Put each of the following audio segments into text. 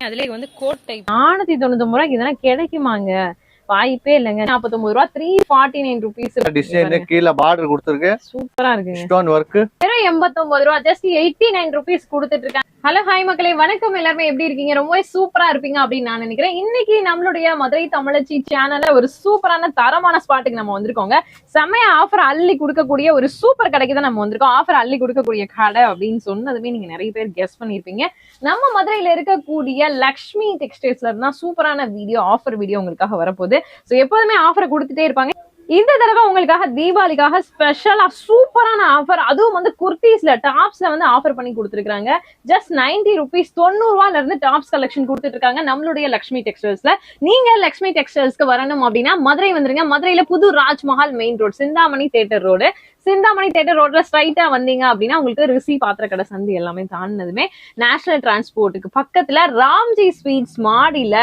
அதுல வந்து code type நானூத்தி தொண்ணூத்தி ரூபாய்க்கு இதெல்லாம் கிடைக்குமாங்க? வாய்ப்பே இல்லைங்க. நாற்பத்தொன்பது ரூபா three forty nine rupees design கீழே பார்டர் கொடுத்துருக்கு. சூப்பரா இருக்குங்க. ஸ்டோன் ஒர்க் வெறும் எண்பத்தொன்பது ரூபா ஜஸ்ட் எயிட்டி நைன் ருபீஸ் கொடுத்துட்டு இருக்காங்க ஹலோ ஹாய் மக்களே. வணக்கம் எல்லாருமே. எப்படி இருக்கீங்க? ரொம்பவே சூப்பரா இருப்பீங்க அப்படின்னு நான் நினைக்கிறேன். இன்னைக்கு நம்மளுடைய மதுரை தமிழச்சி சேனல்ல ஒரு சூப்பரான தரமான ஸ்பாட்டுக்கு நம்ம வந்திருக்கோங்க. செம்மையா ஆஃபர் அள்ளி கொடுக்கக்கூடிய ஒரு சூப்பர் கடைக்கு தான் நம்ம வந்திருக்கோம். ஆஃபர் அள்ளி கொடுக்கக்கூடிய கடை அப்படின்னு சொன்னதுமே நீங்க நிறைய பேர் கெஸ் பண்ணிருப்பீங்க நம்ம மதுரையில இருக்கக்கூடிய லக்ஷ்மி டெக்ஸ்டைல்ஸ்ல இருந்தா சூப்பரான வீடியோ ஆஃபர் வீடியோ உங்களுக்காக வரப்போகுது. ஸோ எப்போதுமே ஆஃபரை கொடுத்துட்டே இருப்பாங்க. இந்த தடவை உங்களுக்காக தீபாவளிக்காக ஸ்பெஷலா சூப்பரான ஆஃபர் அதுவும் வந்து குர்த்திஸ்ல டாப்ஸ்ல வந்து ஆஃபர் பண்ணி கொடுத்துருக்காங்க ஜஸ்ட் நைன்டி ருபீஸ் தொண்ணூறு இருந்து டாப்ஸ் கலெக்ஷன் கொடுத்துட்டு இருக்காங்க நம்மளுடைய லக்ஷ்மி டெக்ஸ்டைல்ஸ்ல நீங்க லக்ஷ்மி டெக்ஸ்டைல்ஸ்க்கு வரணும் அப்படின்னா மதுரை வந்துருங்க. மதுரையில புது Rajmahal main road Chintamani theatre road Chintamani theatre ரோட்ல ஸ்ட்ரைட்டா வந்தீங்க அப்படின்னா உங்களுக்கு ரிசி பாத்திர கடை சந்தி எல்லாமே தாண்டினதுமே நேஷனல் டிரான்ஸ்போர்ட்டுக்கு பக்கத்துல ராம்ஜி ஸ்வீட்ஸ் மாடியில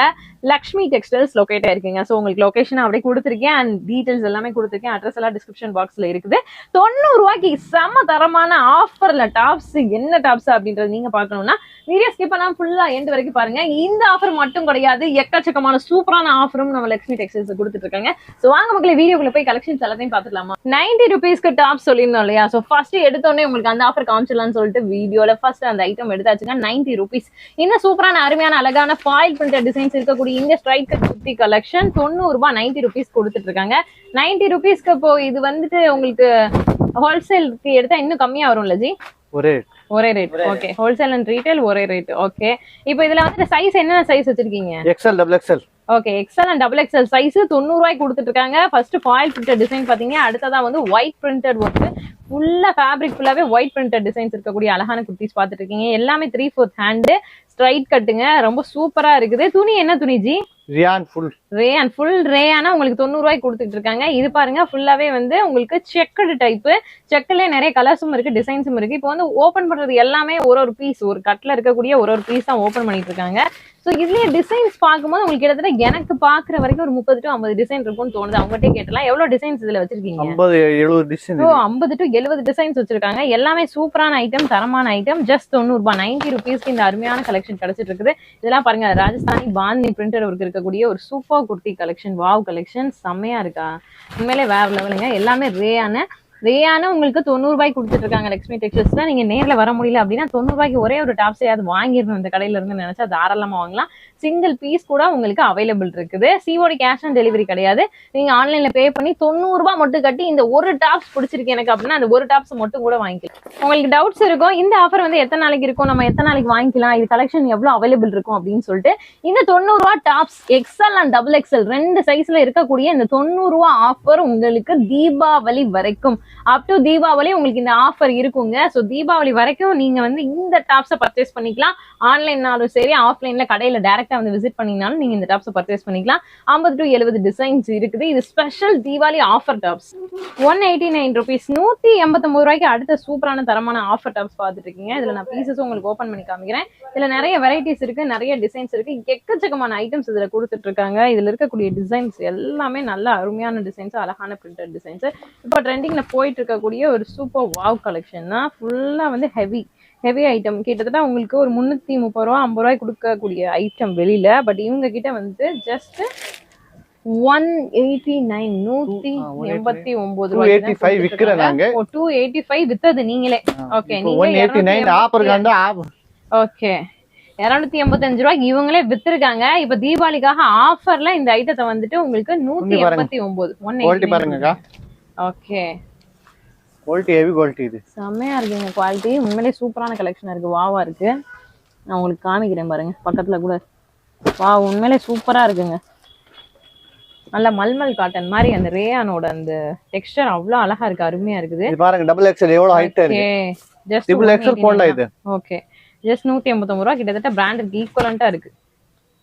லக்ஷ்மி டெக்ஸ்டைல்ஸ் லொக்கேட் ஆயிருக்கீங்க. ஸோ உங்களுக்கு லொகேஷன் அப்படியே கொடுத்துருக்கேன். அண்ட் டீடைல்ஸ் எல்லாமே கொடுத்துருக்கேன். அட்ரஸ் எல்லாம் டிஸ்கிரிப்ஷன் பாக்ஸ்ல இருக்குது. தொண்ணூறு ரூபாய்க்கு செம்ம தரமான ஆஃபர்ல டாப்ஸ் என்ன டாப்ஸ் அப்படின்றது நீங்க பார்க்கணும்னா வீடியோ ஸ்கிப் பண்ணாம ஃபுல்லா எண்ட் வரைக்கும் பாருங்க. இந்த ஆஃபர் மட்டும் கிடையாது. எக்கச்சக்கமான சூப்பரான ஆஃபரும் நம்ம லக்ஷ்மி டெக்ஸ்டைல்ஸ் கொடுத்துட்டு இருக்காங்க. ஸோ வாங்க மக்களை வீடியோக்குள்ள போய் கலெக்ஷன்ஸ் எல்லாத்தையும் பார்த்துக்கலாமா? நைன்டி ருபீஸ்க்கு டாப் சொல்லியிருந்தோம் இல்லையா? ஸோ ஃபர்ஸ்ட் எடுத்தோடனே உங்களுக்கு அந்த ஆஃபர் காமிச்சிடலாம்னு சொல்லிட்டு வீடியோல ஃபர்ஸ்ட் அந்த ஐட்டம் எடுத்தாச்சுங்க நைன்டி ருபீஸ் இந்த சூப்பரான அருமையான அழகான ஃபாயில் பிரிண்டட் டிசைன்ஸ் இருக்கக்கூடிய இந்த ஸ்ட்ரைட் கட் குர்த்தி கலெக்ஷன் தொண்ணூறு ரூபாய் நைன்டி ருபீஸ் கொடுத்துட்டு இருக்காங்க. நைன்டி ருபீஸ்க்கு இப்போ இது வந்துட்டு உங்களுக்கு ஹோல்சேலுக்கு எடுத்தா இன்னும் கம்மியா வரும்ல ஜி? ஒரே ஒரே rate okay wholesale and retail ஒரே ரேட் ஓகே இப்போ இதுல வந்து சைஸ் என்னென்ன சைஸ் வச்சிருக்கீங்க? XL double XL okay XL and double XL size தொண்ணூறு ரூபாய் கொடுத்துட்டு இருக்காங்க. ஃபர்ஸ்ட் ஃபாயில் பிரிண்டட் டிசைன் பாத்தீங்க அடுத்ததா வந்து ஒயிட் பிரிண்டட் ஒர்க் ஃபுல்லா ஃபேப்ரிக் ஃபுல்லாவே ஒயிட் பிரிண்டட் டிசைன்ஸ் இருக்கக்கூடிய அழகான குர்த்திஸ் பார்த்துட்டு இருக்கீங்க எல்லாமே த்ரீ ஃபோர்த் ஹேண்டு ஸ்ட்ரைட் கட்டுங்க. ரொம்ப சூப்பரா இருக்குது. துணி என்ன துணி ஜி? ரியான் ஃபுல் ரேயான் ஃபுல் ரேயானா உங்களுக்கு தொண்ணூறு ரூபாய்க்கு கொடுத்துட்டு இருக்காங்க இது பாருங்க ஃபுல்லாவே வந்து உங்களுக்கு செக்குடு டைப்பு செக்குல நிறைய கலர்ஸும் இருக்கு டிசைன்ஸும் இருக்கு. இப்போ வந்து ஓபன் பண்றது எல்லாமே ஒரு ஒரு பீஸ் ஒரு கட்ல இருக்கக்கூடிய ஒரு ஒரு பீஸ் தான் ஓபன் பண்ணிட்டு இருக்காங்க ஸோ இதுலயே டிசைன்ஸ் பார்க்கும்போது உங்களுக்கு கிட்டத்தட்ட எனக்கு பாக்குற வரைக்கும் ஒரு முப்பது டு ஐம்பது டிசைன் இருக்கும்னு தோணுது. அவங்ககிட்ட கேட்டலாம் எவ்வளவு டிசைன்ஸ் இதுல வச்சிருக்கீங்க? ஐம்பது எழுபது டிசைன் ஓ ஐம்பது டு எழுபது டிசைன்ஸ் வச்சிருக்காங்க. எல்லாமே சூப்பரான ஐட்டம் தரமான ஐட்டம் ஜஸ்ட் தொண்ணூறு ரூபாய் நைன்டி ருபீஸ்க்கு இந்த அருமையான கலெக்ஷன் கிடைச்சிட்டு இருக்குது இதெல்லாம் பாருங்க ராஜஸ்தானி பாந்தி பிரிண்டர் ஒர்க் இருக்கக்கூடிய ஒரு super kurti collection wow collection செம்மையா இருக்கா? உண்மையிலே வேற லெவலுங்க எல்லாமே ரேயான. ரேயான உங்களுக்கு தொண்ணூறு ரூபாய் கொடுத்துட்டு இருக்காங்க லக்ஷ்மி டெக்ஸ்டைல்ஸ்ல நீங்க நேர்ல வர முடியல அப்படின்னா தொண்ணூறு ரூபாய்க்கு ஒரே ஒரு டாப்ஸையாவது வாங்கிடணும் இந்த கடையில இருந்து நினைச்சா தாராளமா வாங்கலாம். சிங்கிள் பீஸ் கூட உங்களுக்கு அவைலபிள் இருக்குது. சிஓடி கேஷ் ஆன் டெலிவரி கிடையாது. நீங்க ஆன்லைன்ல பே பண்ணி தொண்ணூறு ரூபாய் மட்டும் கட்டி இந்த ஒரு டாப்ஸ் பிடிச்சிருக்கு எனக்கு அப்படின்னா அந்த ஒரு டாப்ஸ் மட்டும் கூட வாங்கிக்கலாம். உங்களுக்கு டவுட்ஸ் இருக்கும் இந்த ஆஃபர் வந்து எத்தனை நாளைக்கு இருக்கும் நம்ம எத்தனை நாளைக்கு வாங்கிக்கலாம் இது கலெக்ஷன் எவ்வளவு அவைலபிள் இருக்கும் அப்படின்னு சொல்லிட்டு இந்த தொண்ணூறு ரூபா tops XL and double XL ரெண்டு சைஸ்ல இருக்கக்கூடிய இந்த தொண்ணூறு ரூபா ஆஃபர் உங்களுக்கு தீபாவளி வரைக்கும். அப் டு தீபாவளி உங்களுக்கு இந்த ஆஃபர் இருக்குங்க. ஸோ தீபாவளி வரைக்கும் நீங்க வந்து இந்த டாப்ஸை பர்ச்சேஸ் பண்ணிக்கலாம். ஆன்லைன்னாலும் சரி ஆஃப்லைன்ல கடையில டேரக்ட் வந்து விசிட் பண்ணினாலும் நீங்க இந்த டாப்ஸை பர்ச்சேஸ் பண்ணிக்கலாம். ஐம்பது டு எழுபது டிசைன்ஸ் இருக்குது. இது special Deepavali offer tops one eighty nine rupees நூத்தி எண்பத்தொம்பது ரூபாய்க்கு அடுத்த சூப்பரான தரமான ஆஃபர் டாப்ஸ் பார்த்துட்டு இருக்கீங்க இதுல நான் பீசஸ் உங்களுக்கு ஓப்பன் பண்ணி காமிக்கிறேன். இதுல நிறைய வெரைட்டிஸ் இருக்கு நிறைய டிசைன்ஸ் இருக்கு. எக்கச்சக்கமான ஐட்டம்ஸ் இதுல கொடுத்துட்டு இருக்காங்க இதுல இருக்கக்கூடிய டிசைன்ஸ் எல்லாமே நல்ல அருமையான டிசைன்ஸ் அழகான பிரிண்டட் டிசைன்ஸ் இப்போ ட்ரெண்டிங்ல போயிட்டு இருக்கக்கூடிய ஒரு சூப்பர் வாவ் கலெக்ஷன் தான். ஃபுல்லா வந்து ஹெவி ஹெவி ஐட்டம் கிட்டத்தட்ட உங்களுக்கு ஒரு முந்நூற்றி முப்பது ரூபா ஐம்பது ரூபாய் கொடுக்கக்கூடிய ஐட்டம் வெளியில. பட் இவங்க கிட்ட வந்து ஜஸ்ட் ஒன் எயிட்டி நைன் நூத்தி எண்பத்தி ஒன்பது two eighty five two eighty வித்தது நீங்களே. Okay one eighty nine offer காண்டா ஓகே இருநூத்தி எண்பத்தஞ்சு ரூபாய்க்கு இவங்களே வித்திருக்காங்க. இப்ப தீபாவளிக்காக ஆஃபர்ல இந்த ஐட்டத்தை வந்துட்டு உங்களுக்கு நூத்தி. எண்பத்தி ஒன்பது ஒன் பாருங்கக்கா. ஓகே குவாலிட்டி ஹெவி குவாலிட்டி இது. செம்மையா இருக்குங்க குவாலிட்டி உண்மையிலே சூப்பரான கலெக்ஷனா இருக்கு. வாவா இருக்கு. நான் உங்களுக்கு காமிக்கிறேன் பாருங்க. பக்கத்துல கூட. வா உண்மையிலே சூப்பரா இருக்குங்க. நல்ல மல்மல் காட்டன் மாதிரி அந்த ரேயானோட அந்த டெக்ஸ்டர் அவ்வளவு அழகா இருக்கு. அருமையா இருக்குது. இது பாருங்க டபுள் எக்ஸ்எல் எவ்வளவு ஹைட்டா இருக்கு. ஜஸ்ட் ட்ரிபிள் எக்ஸ்எல் போடலாம் இது. ஓகே ஜஸ்ட் நூத்தி எண்பத்தொன்பது ரூபா. கிட்டத்தட்ட பிராண்டுக்கு ஈக்குவலண்டா இருக்கு.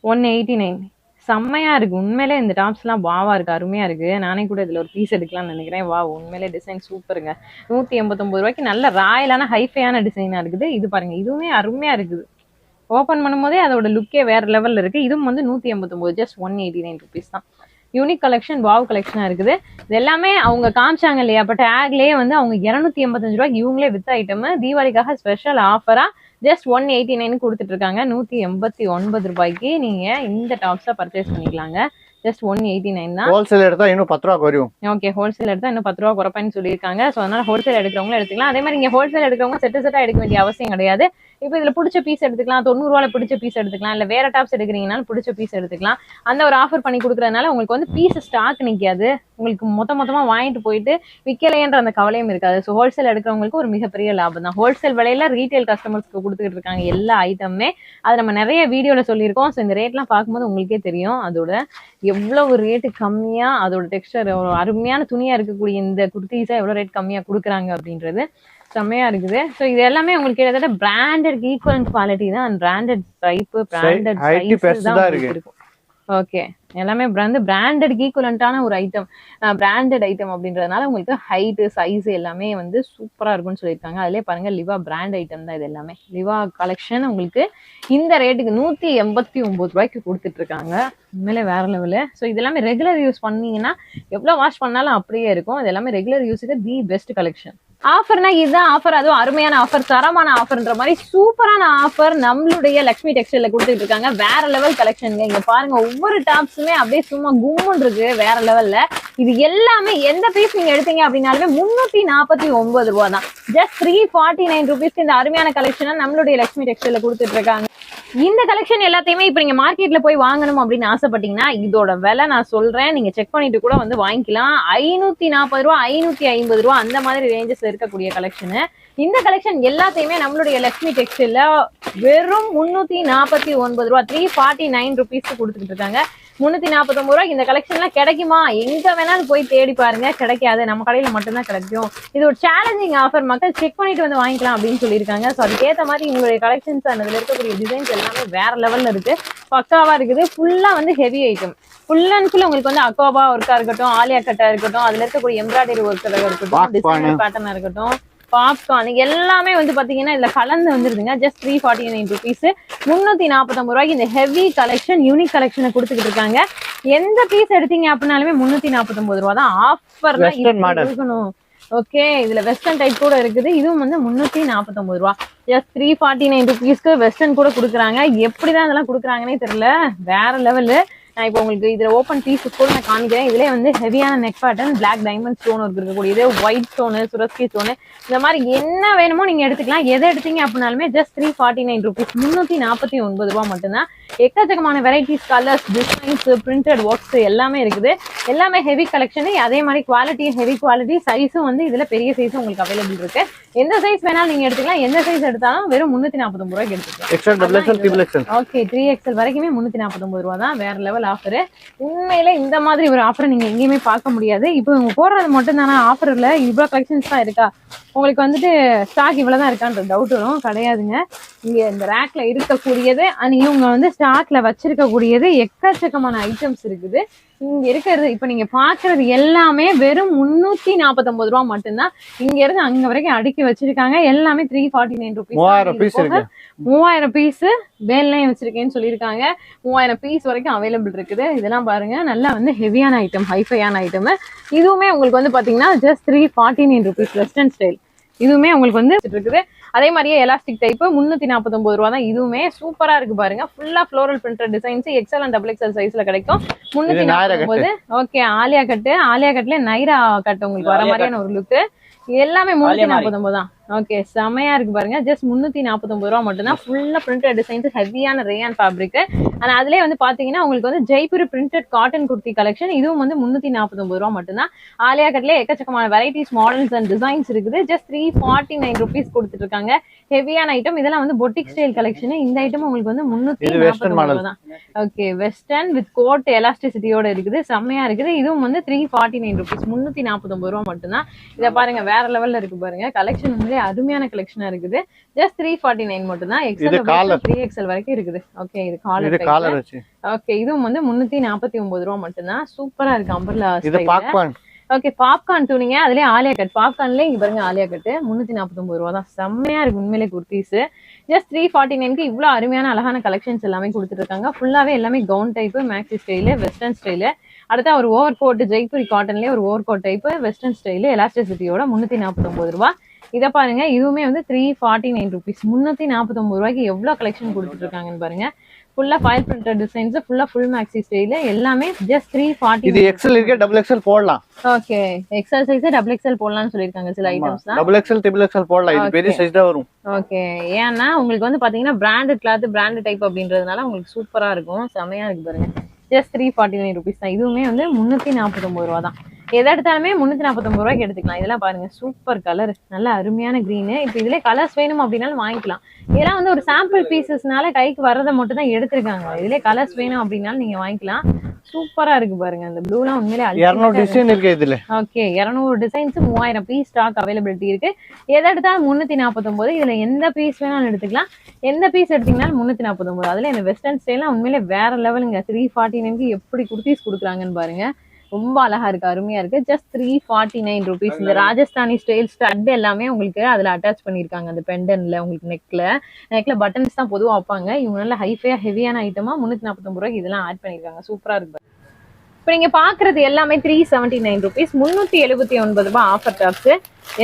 ஒன் எயிட்டி நைன் செம்மையா இருக்கு. உண்மையிலே இந்த டாப்ஸ் எல்லாம் வாவா இருக்கு. அருமையா இருக்கு. நானே கூட இதுல ஒரு பீஸ் எடுக்கலாம்னு நினைக்கிறேன். வா உண்மையிலே டிசைன் சூப்பருங்க நூத்தி எண்பத்தொன்பது ரூபாய்க்கு நல்ல ராயலான ஹைஃபையான டிசைனா இருக்குது. இது பாருங்க இதுவுமே அருமையா இருக்குது. ஓபன் பண்ணும்போதே அதோட லுக்கே வேற லெவல்ல இருக்கு. இதுவும் வந்து நூத்தி எண்பத்தொன்பது just one eighty nine rupees தான். யூனிக் கலெக்ஷன் வாவ் கலெக்ஷனா இருக்குது. இது எல்லாமே அவங்க காமிச்சாங்க இல்லையா? அப்ப டேக்லேயே வந்து அவங்க இருநூத்தி எண்பத்தஞ்சு ரூபாய்க்கு இவங்களே வித் ஐட்டம் தீபாவளிக்காக ஸ்பெஷல் ஆஃபரா ஜஸ்ட் ஒன் எயிட்டி நைன் கொடுத்துட்டு இருக்காங்க நூத்தி எண்பத்தி ஒன்பது ரூபாய்க்கு நீங்க இந்த டாப்ஸை பர்ச்சேஸ் பண்ணிக்கலாங்க. ஜஸ்ட் ஒன் எயிட்டி நைன் தான். ஹோல்சேல் எடுத்தா இன்னும் பத்து ரூபா குறையும். ஓகே ஹோல்சேல் எடுத்தா இன்னும் பத்து ரூபா குறைப்பேன்னு சொல்லியிருக்காங்க. ஸோ அதனால ஹோல்சேல் எடுக்கிறவங்களும் எடுத்துக்கலாம். அதே மாதிரி நீங்க ஹோல்சேல் எடுக்கிறவங்க செட்டு செட்டா எடுக்க வேண்டிய அவசியம் கிடையாது. இப்போ இதுல பிடிச்ச பீஸ் எடுத்துக்கலாம். தொண்ணூறுவால பிடிச்ச பீஸ் எடுத்துக்கலாம். இல்லை வேற டாப்ஸ் எடுக்கிறீங்கனாலும் பிடிச்ச பீஸ் எடுத்துக்கலாம். அந்த ஒரு ஆஃபர் பண்ணி கொடுக்கறதுனால உங்களுக்கு வந்து பீஸ் ஸ்டாக் நிக்காது. உங்களுக்கு மொத்த மொத்தமா வாங்கிட்டு போயிட்டு விற்கலையன்ற அந்த கவலையும் இருக்காது. ஸோ ஹோல்சேல் எடுக்கிறவங்களுக்கு ஒரு மிகப்பெரிய லாபம் தான். ஹோல்சேல் விலையில ரீட்டைல் கஸ்டமர்ஸ்க்கு கொடுத்துக்கிட்டு இருக்காங்க எல்லா ஐட்டமுமே அது நம்ம நிறைய வீடியோல சொல்லியிருக்கோம். ஸோ இந்த ரேட்லாம் பார்க்கும்போது உங்களுக்கே தெரியும். அதோட எவ்வளவு ரேட்டு கம்மியா அதோட டெக்ஸ்டர் அருமையான துணியா இருக்கக்கூடிய இந்த குர்த்தீஸாக எவ்வளவு ரேட் கம்மியா கொடுக்குறாங்க அப்படின்றது. செம்மையா இருக்குது. ஸோ இது எல்லாமே உங்களுக்கு கிட்டத்தட்ட பிராண்டட் ஈக்குவலன்ட் குவாலிட்டி தான். பிராண்டட் டைப் பிராண்டட் தான் இருக்கு. இருக்கும். ஓகே எல்லாமே வந்து பிராண்டட் ஈக்குவலண்டான ஒரு ஐட்டம் பிராண்டட் ஐட்டம் அப்படின்றதுனால உங்களுக்கு ஹைட் சைஸ் எல்லாமே வந்து சூப்பரா இருக்கும்னு சொல்லியிருக்காங்க. அதுலயே பாருங்க லிவா பிராண்ட் ஐட்டம் தான் இது எல்லாமே. லிவா கலெக்ஷன் உங்களுக்கு இந்த ரேட்டுக்கு நூத்தி எண்பத்தி ஒன்பது ரூபாய்க்கு கொடுத்துட்டு இருக்காங்க உண்மையிலே வேற லெவலு ஸோ இது எல்லாமே ரெகுலர் யூஸ் பண்ணீங்கன்னா எவ்வளவு வாஷ் பண்ணாலும் அப்படியே இருக்கும். இது எல்லாமே ரெகுலர் யூஸுக்கு தி பெஸ்ட் கலெக்ஷன் ஆஃபர்னா இதுதான் ஆஃபர் அதுவும் அருமையான ஆஃபர் தரமான ஆஃபர்ன்ற மாதிரி சூப்பரான ஆஃபர் நம்மளுடைய லக்ஷ்மி டெக்ஸ்டைல கொடுத்துட்டு இருக்காங்க வேற லெவல் கலெக்ஷனுங்க இங்க பாருங்க ஒவ்வொரு டாப்ஸுமே அப்படியே சும்மா கும்முன் இருக்கு வேற லெவல்ல இது எல்லாமே எந்த பீஸ் நீங்க எடுத்தீங்க அப்படின்னாலுமே முன்னூத்தி நாற்பத்தி ஒன்பது ரூபா தான் ஜஸ்ட் த்ரீ ஃபார்ட்டி நைன் ருபீஸ்க்கு இந்த அருமையான கலெக்ஷனை நம்மளுடைய லக்ஷ்மி டெக்ஸ்டைல கொடுத்துட்டு இருக்காங்க இந்த கலெக்ஷன் எல்லாத்தையுமே இப்ப நீங்க மார்க்கெட்ல போய் வாங்கணும் அப்படின்னு ஆசைப்பட்டீங்கன்னா இதோட விலை நான் சொல்றேன். நீங்க செக் பண்ணிட்டு கூட வந்து வாங்கிக்கலாம். ஐநூத்தி நாற்பது ரூபா ஐநூத்தி ஐம்பது ரூபா அந்த மாதிரி ரேஞ்சஸ் இருக்கக்கூடிய கலெக்ஷனு இந்த கலெக்ஷன் எல்லாத்தையுமே நம்மளுடைய லக்ஷ்மி டெக்ஸ்டைல்ல வெறும் முன்னூத்தி நாற்பத்தி ஒன்பது ரூபா த்ரீ ஃபார்ட்டி நைன் ருபீஸ்க்கு கொடுத்துக்கிட்டு இருக்காங்க. முன்னூத்தி நாற்பத்தொன்பது ரூபாய்க்கு இந்த கலெக்ஷன்லாம் கிடைக்குமா? எங்க வேணாலும் போய் தேடி பாருங்க. கிடைக்காது. நம்ம கடையில மட்டும்தான் கிடைக்கும். இது ஒரு சேலஞ்சிங் ஆஃபர் மக்கள் செக் பண்ணிட்டு வந்து வாங்கிக்கலாம் அப்படின்னு சொல்லியிருக்காங்க. ஸோ அதுக்கேற்ற மாதிரி உங்களுடைய கலெக்ஷன்ஸ் அதுல இருக்கக்கூடிய டிசைன்ஸ் எல்லாமே வேற லெவல்ல இருக்கு. பக்காவா இருக்குது. ஃபுல்லா வந்து heavy item full and full உங்களுக்கு வந்து அக்கோபா ஒர்க்கா இருக்கட்டும் ஆலியா கட்டா இருக்கட்டும் அதுல இருக்கக்கூடிய எம்ப்ராய்டரி ஒர்க்கா இருக்கட்டும். டிசைனர் பேட்டர்னா இருக்கட்டும். பாப்கார்ன் எல்லாமே வந்து பாத்தீங்கன்னா இதுல கலந்து வந்துருதுங்க. Just three forty nine rupees முன்னூத்தி நாற்பத்தொன்பது ரூபாய்க்கு இந்த ஹெவி கலெக்ஷன் யூனிக் கலெக்ஷனை கொடுத்துக்கிட்டு இருக்காங்க. எந்த பீஸ் எடுத்தீங்க அப்படின்னாலுமே முன்னூத்தி நாற்பத்தொன்பது ரூபா தான். ஆஃபர்ல model. இருக்கணும். ஓகே இதுல வெஸ்டர்ன் டைப் கூட இருக்குது. இதுவும் வந்து முன்னூத்தி நாற்பத்தொன்பது ரூபா. ஜஸ்ட் த்ரீ ஃபார்ட்டி நைன் ருபீஸ்க்கு வெஸ்டர்ன் கூட கொடுக்குறாங்க. எப்படிதான் இதெல்லாம் கொடுக்குறாங்கன்னே தெரியல. வேற லெவலு நான் இப்போ உங்களுக்கு இதில் ஓப்பன் பீஸ் கூட நான் காமிக்கிறேன். இதிலே வந்து ஹெவியான neck pattern black diamond stone work இருக்கக்கூடியது ஒயிட் ஸ்டோனு சுரஸ்கி ஸ்டோனு இந்த மாதிரி என்ன வேணுமோ நீங்கள் எடுத்துக்கலாம். எதை எடுத்தீங்க அப்படின்னாலுமே just three forty nine rupees முந்நூற்றி நாற்பத்தி ஒன்பது ரூபா மட்டும்தான். எக்கச்சக்கமான varieties colours designs printed works எல்லாமே இருக்குது. எல்லாமே ஹெவி கலெக்ஷனு அதே மாதிரி குவாலிட்டி ஹெவி குவாலிட்டி சைஸும் வந்து இதில் பெரிய சைஸும் உங்களுக்கு அவைலபிள் இருக்குது எந்த சைஸ் வேணாலும் நீங்க எடுத்துக்கலாம். எந்த சைஸ் எடுத்தாலும் வெறும் முன்னூத்தி நாற்பத்தொன்பது ரூபாய்க்கு எடுத்துக்கலாம். XL double XL triple XL okay three XL வரைக்குமே முன்னூத்தி நாற்பத்தொன்பது ரூபா தான். வேற லெவல் ஆஃபர் உண்மையில இந்த மாதிரி ஒரு ஆஃபரை நீங்க எங்கேயுமே பார்க்க முடியாது. இப்போ இவங்க போடுறது மட்டும் தானே ஆஃபர் இல்ல இவ்வளவு கலெக்ஷன்ஸ் தான் இருக்கா? உங்களுக்கு வந்துட்டு ஸ்டாக் இவ்வளவுதான் இருக்கான்ற டவுட் வரும் கிடையாதுங்க. இங்க இந்த ரேக்ல இருக்கக்கூடியது அண்ட் இவங்க வந்து ஸ்டாக்ல வச்சிருக்கக்கூடியது எக்கச்சக்கமான ஐட்டம்ஸ் இருக்குது. இங்க இருக்கிறது இப்ப நீங்க பாக்குறது எல்லாமே வெறும் முன்னூத்தி நாற்பத்தொன்பது ரூபா மட்டும்தான். இங்க இருந்து அங்க வரைக்கும் அடுக்கி வச்சிருக்காங்க. எல்லாமே த்ரீ ஃபார்ட்டி நைன் மூவாயிரம் பீஸ் மூவாயிரம் பீஸ் வேலையும் வச்சிருக்கேன்னு சொல்லியிருக்காங்க. மூவாயிரம் பீஸ் வரைக்கும் அவைலபிள் இருக்குது. இதெல்லாம் பாருங்க நல்லா வந்து ஹெவியான ஐட்டம் ஹைஃபையான ஐட்டம் இதுவுமே உங்களுக்கு வந்து பாத்தீங்கன்னா just three forty nine rupees western style இதுவுமே உங்களுக்கு வந்து இருக்குது. அதே மாதிரியே எலாஸ்டிக் டைப் முன்னூத்தி நாற்பத்தொன்பது ரூபா தான் இதுவுமே சூப்பரா இருக்கு பாருங்க. ஃபுல்லா floral printed designs XL and double XL சைஸ்ல கிடைக்கும். நாயரா நாற்பத்தொன்பது ஓகே ஆலியா கட்டு. ஆலியா கட்டுல நைரா கட்டு உங்களுக்கு வர மாதிரியான ஒரு லுக்கு எல்லாமே மாதிரி. நாற்பத்தொன்பது தான் ஓகே செமையா இருக்கு பாருங்க. ஜஸ்ட் முன்னூத்தி நாற்பத்தொன்பது ரூபா மட்டும்தான். ஃபுல்லா பிரிண்டட் டிசைன்ஸ் ஹெவியான ரேயான் ஃபேப்ரிக் ஆனா அதுலயே வந்து பாத்தீங்கன்னா உங்களுக்கு வந்து Jaipur printed cotton kurti collection இதுவும் வந்து முன்னூத்தி நாற்பத்தொன்பது ரூபா மட்டும்தான். ஆலியா கட்ல எக்கச்சக்கமான வெரைட்டிஸ் மாடல்ஸ் அண்ட் டிசைன்ஸ் இருக்குது. Just three forty nine rupees கொடுத்துட்டு இருக்காங்க ஹெவியான ஐட்டம் இதெல்லாம் வந்து பொட்டிக் ஸ்டைல் கலெக்ஷன் இந்த ஐட்டம் உங்களுக்கு வந்து முன்னூத்தி model. தான். ஓகே வெஸ்டர்ன் வித் கோட் எலாஸ்டிசிட்டியோட இருக்குது. செம்மையா இருக்குது. இதுவும் வந்து த்ரீ ஃபார்ட்டி நைன் ருபீஸ் முன்னூத்தி நாற்பத்தொன்பது ரூபா மட்டும்தான். இதை பாருங்க வேற லெவல்ல இருக்கு பாருங்க. கலெக்ஷன் வந்து அருமையான கலெக்ஷனா இருக்குது. ஜஸ்ட் த்ரீ ஃபார்ட்டி நைன் மட்டும் தான். எக்ஸல் த்ரீ எக்ஸல் வரைக்கும் இருக்குது. ஓகே இது காலர் ஓகே இதுவும் வந்து முன்னூத்தி நாற்பத்தி ஒன்பது ரூபா மட்டும்தான். சூப்பரா இருக்கு அம்பர்லா ஓகே பாப்கார்ன் துணிங்க அதுலயே ஆலியா கட். பாப்கார்ன்ல இங்க பாருங்க ஆலியா கட் முன்னூத்தி நாற்பத்தொன்பது ரூபா தான். செம்மையா இருக்கு உண்மையிலே குர்த்திஸ் ஜஸ்ட் த்ரீ ஃபார்ட்டி நைன்க்கு இவ்வளவு அருமையான அழகான கலெக்ஷன்ஸ் எல்லாமே கொடுத்துட்டு இருக்காங்க ஃபுல்லாவே எல்லாமே gown type maxi style western style அடுத்து ஒரு ஓவர் கோட் ஜெய்ப்பூரி காட்டன்லயே ஒரு over coat type western style எலாஸ்டிசிட்டியோட முன்னூத்தி நாற்பத்தொன்பது ரூபா. இதை பாருங்க இதுவுமே வந்து த்ரீ ஃபார்ட்டி நைன் ருபீஸ் முந்நூற்றி நாற்பத்தொம்பது ரூபாய்க்கு எவ்வளோ கலெக்ஷன் கொடுத்துட்டு இருக்காங்கன்னு பாருங்க. ஃபுல்லாக ஃபைல் பிரிண்டட் டிசைன்ஸ் ஃபுல்லாக ஃபுல் மேக்ஸி ஸ்டைல எல்லாமே ஜஸ்ட் த்ரீ ஃபார்ட்டி இது எக்ஸல் இருக்கு டபுள் எக்ஸல் போடலாம். Okay XL size double XL போடலாம்னு சொல்லியிருக்காங்க சில items double XL triple XL போடலாம். இது பெரிய சைஸ் தான் வரும். ஓகே ஏன்னா உங்களுக்கு வந்து பாத்தீங்கன்னா பிராண்டட் கிளாத் பிராண்டட் டைப் அப்படின்றதுனால உங்களுக்கு சூப்பரா இருக்கும். செமையா இருக்கு பாருங்க. Just three forty nine rupees தான். இதுவுமே வந்து முந்நூற்றி நாற்பத்தொம்பது ரூபா தான். எதை எடுத்தாலுமே முந்நூற்றி நாற்பத்தொம்பது ரூபாய்க்கு எடுத்துக்கலாம். இதெல்லாம் பாருங்க சூப்பர் கலர் நல்ல அருமையான க்ரீனு இப்போ இதுல கலர்ஸ் வேணும் அப்படின்னாலும் வாங்கிக்கலாம். இதெல்லாம் வந்து ஒரு சாம்பிள் பீசஸ்னால கைக்கு வர்றதை மட்டும் தான் எடுத்திருக்காங்க. இதுல கலர்ஸ் வேணும் அப்படின்னாலும் நீங்க வாங்கிக்கலாம். சூப்பரா இருக்கு பாருங்க அந்த ப்ளூலாம் உண்மையிலே இரநூறு டிசைன் இருக்கு இதுல? ஓகே இரநூறு டிசைன்ஸ் மூவாயிரம் பீஸ் ஸ்டாக் அவைலபிலிட்டி இருக்கு. எதை எடுத்தாலும் முந்நூற்றி நாற்பத்தொம்போது இதுல எந்த பீஸ் வேணாலும் எடுத்துக்கலாம். எந்த பீஸ் எடுத்தீங்கனாலும் முந்நூற்றி நாற்பத்தொம்போது அதுல இந்த வெஸ்டர்ன் ஸ்டைலாம் உண்மையிலே வேற லெவலுங்க த்ரீ ஃபார்ட்டி நைனுக்கு எப்படி குர்த்திஸ் கொடுக்குறாங்கன்னு பாருங்க. ரொம்ப அழகா இருக்கு அருமையா இருக்கு. Just three forty nine rupees இந்த ராஜஸ்தானி ஸ்டைல் ஸ்டட் எல்லாமே உங்களுக்கு அதுல அட்டாச் பண்ணிருக்காங்க. அந்த பெண்டன்ல உங்களுக்கு நெக்ல நெக்ல பட்டன்ஸ் தான் பொதுவா வைப்பாங்க. இவங்க நல்ல ஹைஃபையா ஹெவியான ஐட்டமா முந்நூற்றி நாற்பத்தொம்பது ரூபாய்க்கு இதெல்லாம் ஆட் பண்ணிருக்காங்க. சூப்பரா இருக்கு. இப்போ நீங்க பாக்குறது எல்லாமே த்ரீ செவன்டி நைன் ருபீஸ் முந்நூற்றி எழுபத்தி ஒன்பது ரூபாய் ஆஃபர் டாப்ஸ்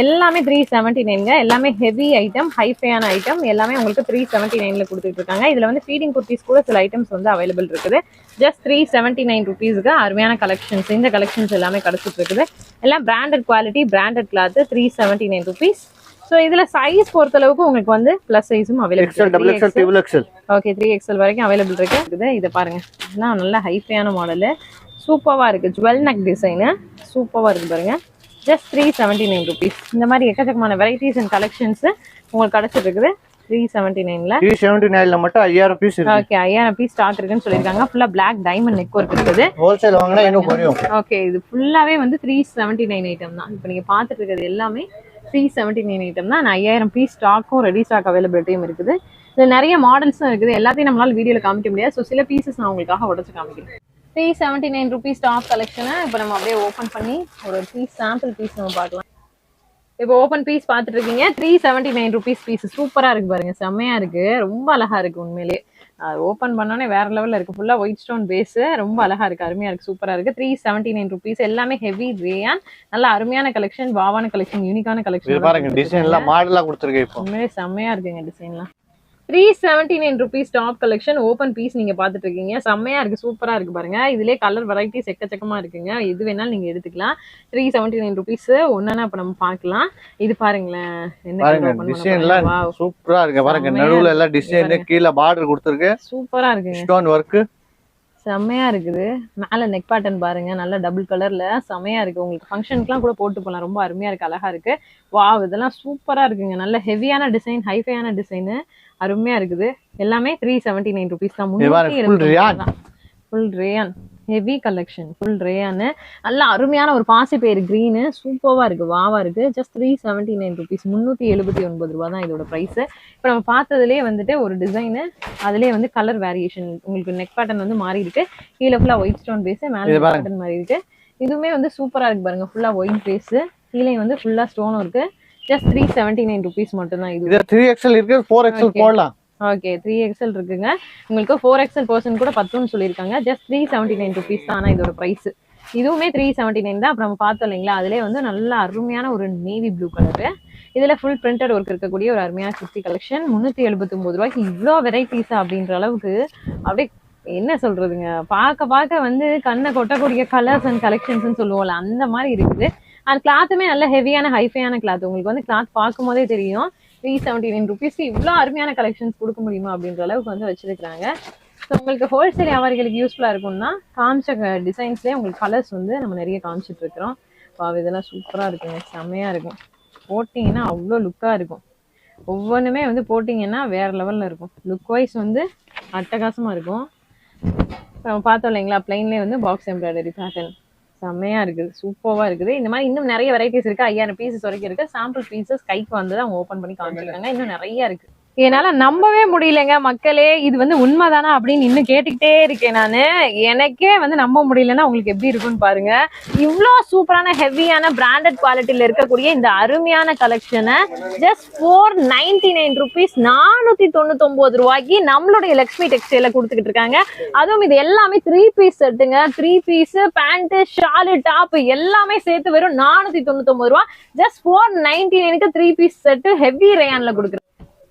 எல்லாமே த்ரீ செவன்டி நைன்ங்க எல்லாமே ஹெவி ஐட்டம் ஹைஃபையான ஐட்டம் எல்லாமே உங்களுக்கு த்ரீ செவன்டி நைன்ல கொடுத்துட்டு இருக்காங்க. இதுல வந்து ஃபீடிங் குர்த்திஸ் கூட சில ஐட்டம்ஸ் வந்து அவைலபிள் இருக்குது. ஜஸ்ட் த்ரீ செவன்டி நைன் ருபீஸ்க்கு அருமையான கலெக்ஷன்ஸ் இந்த கலெக்ஷன்ஸ் எல்லாமே கிடைச்சிட்டு இருக்குது. எல்லாம் branded quality branded cloth three seventy nine rupees so இதுல சைஸ் பொறுத்தளவுக்கு உங்களுக்கு வந்து பிளஸ் சைஸும் அவைலபிள் ஓகே த்ரீ எக்ஸல் வரைக்கும் அவைலபிள் இருக்கு. இருக்குது இதை பாருங்க. இதெல்லாம் நல்ல ஹைஃபையான மாடலு சூப்பராக இருக்கு. ஜுவல் நெக் டிசைனு சூப்பராக இருக்கு பாருங்க. Just three seventy nine rupees இந்த மாதிரி எக்கச்சக்கமான வெரைட்டிஸ் அண்ட் கலெக்ஷன்ஸ் உங்களுக்கு கிடைச்சிட்டு இருக்குது. த்ரீ செவன்ட்டி நைன்ல த்ரீ செவன்டி நைன்ல மட்டும் ஐயாயிரம் பீஸ் ஓகே ஐயாயிரம் பீஸ் ஸ்டாக் இருக்குன்னு சொல்லியிருக்காங்க. ஃபுல்லாக பிளாக் டைமண்ட் நெக் ஒர்க் இருக்குது. ஹோல்சேல் வாங்கினா இன்னும் குறையும். ஓகே இது ஃபுல்லாவே வந்து த்ரீ செவன்ட்டி நைன் ஐட்டம் தான். இப்போ நீங்க பார்த்துட்டு இருக்கிறது எல்லாமே த்ரீ செவன்ட்டி நைன் ஐட்டம் தான் ஐயாயிரம் பீஸ் ஸ்டாக்கும் ரெடி ஸ்டாக் அவைலபிலிட்டியும் இருக்குது. இது நிறைய மாடல்ஸும் இருக்குது. எல்லாத்தையும் நம்மளால வீடியோல காமிக்க முடியாது. ஸோ சில பீசஸ் நான் உங்களுக்காக உடச்சு காமிக்கிறேன். Three seventy nine rupees top கலெக்ஷனை இப்போ நம்ம அப்படியே ஓப்பன் பண்ணி ஒரு பீஸ் சாம்பிள் பீஸ் நம்ம பார்க்கலாம். இப்போ ஓப்பன் பீஸ் பார்த்துட்டு இருக்கீங்க. Three seventy nine rupees piece சூப்பராக இருக்கு பாருங்க. செம்மையா இருக்கு. ரொம்ப அழகா இருக்கு உண்மையிலே. ஓப்பன் பண்ணோன்னே வேற லெவல்ல இருக்கு. ஃபுல்லா ஒயிட் ஸ்டோன் பேஸ் ரொம்ப அழகா இருக்கு. அருமையா இருக்கு. சூப்பரா இருக்கு. த்ரீ செவன்ட்டி நைன் ருபீஸ் எல்லாமே ஹெவி ரேயான் நல்ல அருமையான கலெக்ஷன் வாவான கலெக்ஷன் யூனிக்கான கலெக்ஷன் பாருங்க. டிசைன் எல்லாம் மாடலா கொடுத்துருக்கு இப்போ. உண்மையிலே செம்மையா இருக்குங்க டிசைன்லாம் three seventy nine rupees top collection open piece நீங்க பாத்துட்டு இருக்கீங்க செம்மையா இருக்கு சூப்பரா இருக்கு பாருங்க. இதுலயே கலர் வெரைட்டிஸ் எக்கச்சக்கமா இருக்குங்க. எது வேணாலும் நீங்க எடுத்துக்கலாம். த்ரீ செவன்டி நைன் ருபீஸ் ஒன்னா இப்ப நம்ம பார்க்கலாம். இது பாருங்களேன். என்ன பாருங்க டிசைன் எல்லாம் சூப்பரா இருக்கு பாருங்க. நடுவுல எல்லாம் டிசைன் கீழே பார்டர் கொடுத்துருக்கு. சூப்பரா இருக்குங்க. ஸ்டோன் ஒர்க் செம்மையா இருக்குது. மேல நெக் பேட்டர்ன் பாருங்க. நல்ல டபுள் கலர்ல செம்மையா இருக்கு. உங்களுக்கு ஃபங்க்ஷனுக்குலாம் கூட போட்டு போகலாம் ரொம்ப அருமையா இருக்கு. அழகா இருக்கு. வாவ் இதெல்லாம் சூப்பரா இருக்குங்க. நல்ல ஹெவியான டிசைன் ஹைஃபையான டிசைன் அருமையா இருக்குது. எல்லாமே த்ரீ செவன்டி நைன் ருபீஸ் தான். Full rayon heavy collection full rayon நல்ல அருமையான ஒரு பாசி பேர் க்ரீனு சூப்பராக இருக்கு வாவா இருக்கு. Just three seventy nine rupees முந்நூற்றி எழுபத்தி ஒன்பது ரூபா தான் இதோட ப்ரைஸ் இப்போ நம்ம பார்த்ததுலேயே வந்துட்டு ஒரு டிசைனு அதுலேயே வந்து கலர் வேரியேஷன் உங்களுக்கு நெக் பேட்டர்ன் வந்து மாறி இருக்கு. கீழே ஃபுல்லாக ஒயிட் ஸ்டோன் பேஸ் மேலே. பேட்டர்ன் மாறி இருக்கு. இதுவுமே வந்து சூப்பராக இருக்கு பாருங்க. ஃபுல்லாக ஒயிட் பேஸ் கீழே வந்து ஃபுல்லாக ஸ்டோனும் இருக்கு. Just three seventy nine rupees மட்டும் தான் இது த்ரீ எக்ஸல் இருக்கு ஃபோர் எக்ஸல். போடலாம். ஓகே த்ரீ எக்ஸல் இருக்குங்க. உங்களுக்கு ஃபோர் எக்ஸல் பர்சன் கூட பத்துன்னு சொல்லியிருக்காங்க. Just three seventy nine rupees தான் ஆனால் இதோட ப்ரைஸ் இதுவுமே த்ரீ செவன்ட்டி நைன் தான். அப்புறம் நம்ம பார்த்தோம் இல்லைங்களா? அதிலே வந்து நல்ல அருமையான ஒரு நேவி ப்ளூ கலரு இதில் ஃபுல் பிரிண்டட் ஒர்க் இருக்கக்கூடிய ஒரு அருமையான குர்த்தி கலெக்ஷன் முந்நூற்றி எழுபத்தொம்போது ரூபாய்க்கு இவ்வளோ வெரைட்டிஸா அப்படின்ற அளவுக்கு அப்படியே என்ன சொல்றதுங்க? பார்க்க பார்க்க வந்து கண்ணை கொட்டக்கூடிய கலர்ஸ் அண்ட் கலெக்ஷன்ஸ்னு சொல்லுவோம்ல அந்த மாதிரி இருக்குது. அந்த கிளாத்துமே நல்ல ஹெவியான ஹைஃபையான கிளாத் உங்களுக்கு வந்து கிளாத் பார்க்கும் போதே தெரியும். த்ரீ செவன்ட்டி நைன் ருபீஸ்க்கு இவ்வளோ அருமையான கலெக்ஷன்ஸ் கொடுக்க முடியுமா அப்படின்ற அளவுக்கு வந்து வச்சிருக்காங்க ஸோ உங்களுக்கு ஹோல்சேல் வியாபாரிகளுக்கு யூஸ்ஃபுல்லாக இருக்கும்னா காமிச்ச டிசைன்ஸ்லேயே உங்களுக்கு கலர்ஸ் வந்து நம்ம நிறைய காமிச்சிட்டு இருக்கிறோம். வா இதெல்லாம் சூப்பராக இருக்குங்க. செம்மையாக இருக்கும். போட்டிங்கன்னா அவ்வளோ லுக்காக இருக்கும். ஒவ்வொன்றுமே வந்து போட்டிங்கன்னா வேற லெவலில் இருக்கும். லுக் வைஸ் வந்து அட்டகாசமாக இருக்கும். நம்ம பார்த்தோம் இல்லைங்களா? பிளைன்லேயே வந்து பாக்ஸ் எம்ப்ராய்டரி பேட்டர்ன் செம்மையாக இருக்குது. சூப்பராக இருக்குது. இந்த மாதிரி இன்னும் நிறைய வெரைட்டிஸ் இருக்குது ஐயாயிரம் பீசஸ் வரைக்கும் இருக்குது சாம்பிள் பீசஸ் கைக்கு வந்து அவங்க ஓப்பன் பண்ணி காமிச்சிருக்காங்க. இன்னும் நிறைய இருக்குது என்னால நம்பவே முடியலங்க. மக்களே இது வந்து உண்மைதானா அப்படின்னு இன்னும் கேட்டுக்கிட்டே இருக்கேன் நான். எனக்கே வந்து நம்ப முடியலன்னா உங்களுக்கு எப்படி இருக்கும்னு பாருங்க. இவ்வளோ சூப்பரான ஹெவியான பிராண்டட் குவாலிட்டியில் இருக்கக்கூடிய இந்த அருமையான கலெக்ஷனை just four ninety nine rupees நானூத்தி தொண்ணூத்தொன்பது ரூபாய்க்கு நம்மளுடைய லக்ஷ்மி டெக்ஸ்டைல கொடுத்துக்கிட்டு இருக்காங்க. அதுவும் இது எல்லாமே three piece செட்டுங்க three piece pant shawl top எல்லாமே சேர்த்து வெறும் நானூத்தி தொண்ணூத்தொம்பது ரூபா. ஜஸ்ட் ஃபோர் நைன்டி நைனுக்கு த்ரீ பீஸ் செட்டு ஹெவி ரேயானில் கொடுக்குறேன்.